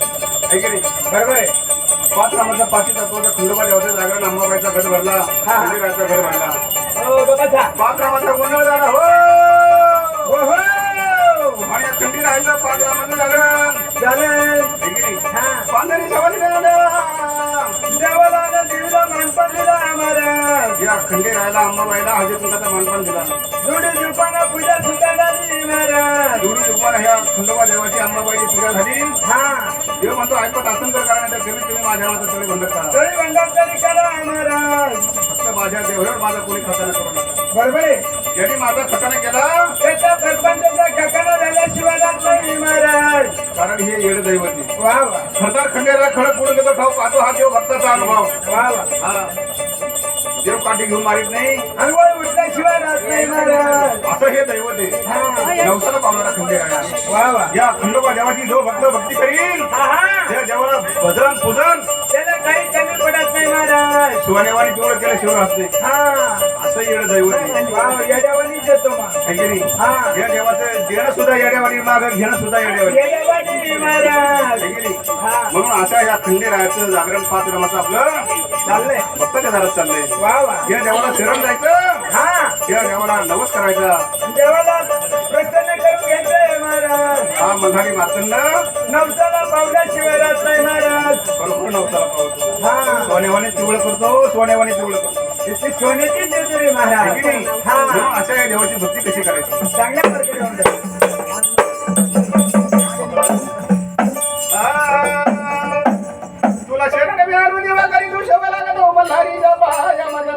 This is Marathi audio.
बरोबर आहे. पाच नामाचा पाचही तत्वाचा खंडोबा देवाचा जागरण अंबाबाईचा घट भरला खंडेरायाचा घर भरला. हो पाच नामाचा गोंधळ झाला. हो! हो हो. आणि या खंडी राहायचं पाच नामाचं जागरण नाही देवाला आम्हाला. या खंडी राहायला अंबाबाईला हजे तुमचा दिला. जोडी जुपाना पूजा सुद्धा झाली महाराज. एवढी तुम्हाला ह्या खंडोबा देवाची अंबाबाईची पूजा झाली. हा. देव म्हणतो ऐकत असून तर करा नाही तर कमीत कमी माझ्या मात्र तुम्ही बंद करा. तरी बंधन तरी करा महाराज. फक्त माझ्या देवावर माझा कोणी खताना करू नका बरोबर आहे. ज्यांनी माझा खताना केला त्याच्या सरपंचाचा कारण हे येड दैवती. वा वा. खरदार खडक पडून देतो ठाऊ पाहतो हा देव भक्ताचा अनुभव. वा वा. हा. देव काठी घेऊन मारित नाही. अंघोळ उठल्याशिवाय राहत नाही महाराज. असं हे दैवत. आहे हा. नवसाला पावणारा खंडे आहे. वा वा. या खंडोबा देवाची जो भक्त भक्ती करील त्या देवाला भजन पूजन त्याला काही कमी पडत नाही महाराज. केलं हा. असं येड दैवत आहे. वा मग. है की नाही? हा. या देवाचं देणं सुद्धा येड्यावानी माग घेणं सुद्धा येड्यावानी येड्यावानी महाराज. है की नाही? हा. म्हणून अशा या खंडेरायाचं जागरण पाच रमाचं आपलं चाललंय. भक्ताच्या दारात चाललंय. वा वा. या देवाला शरण जायचं. हा. या देवाला नवस करायचा. देवाला प्रसन्न करून महाराज. हा मधारी मार्तंड. नवसाला पावल्याशिवाय राहत नाही महाराज. बरोबर नवसाला पावतो हा. सोनेवाने तिवळ करतो सोनेवाने तिवळ करतो. सोन्याची महाराज? हा. देवाची भक्ती कशी करायची? चांगल्या प्रकारे होऊन तुला शरण देवा करी तू शोभा लागतो मल्हारी पाया माझा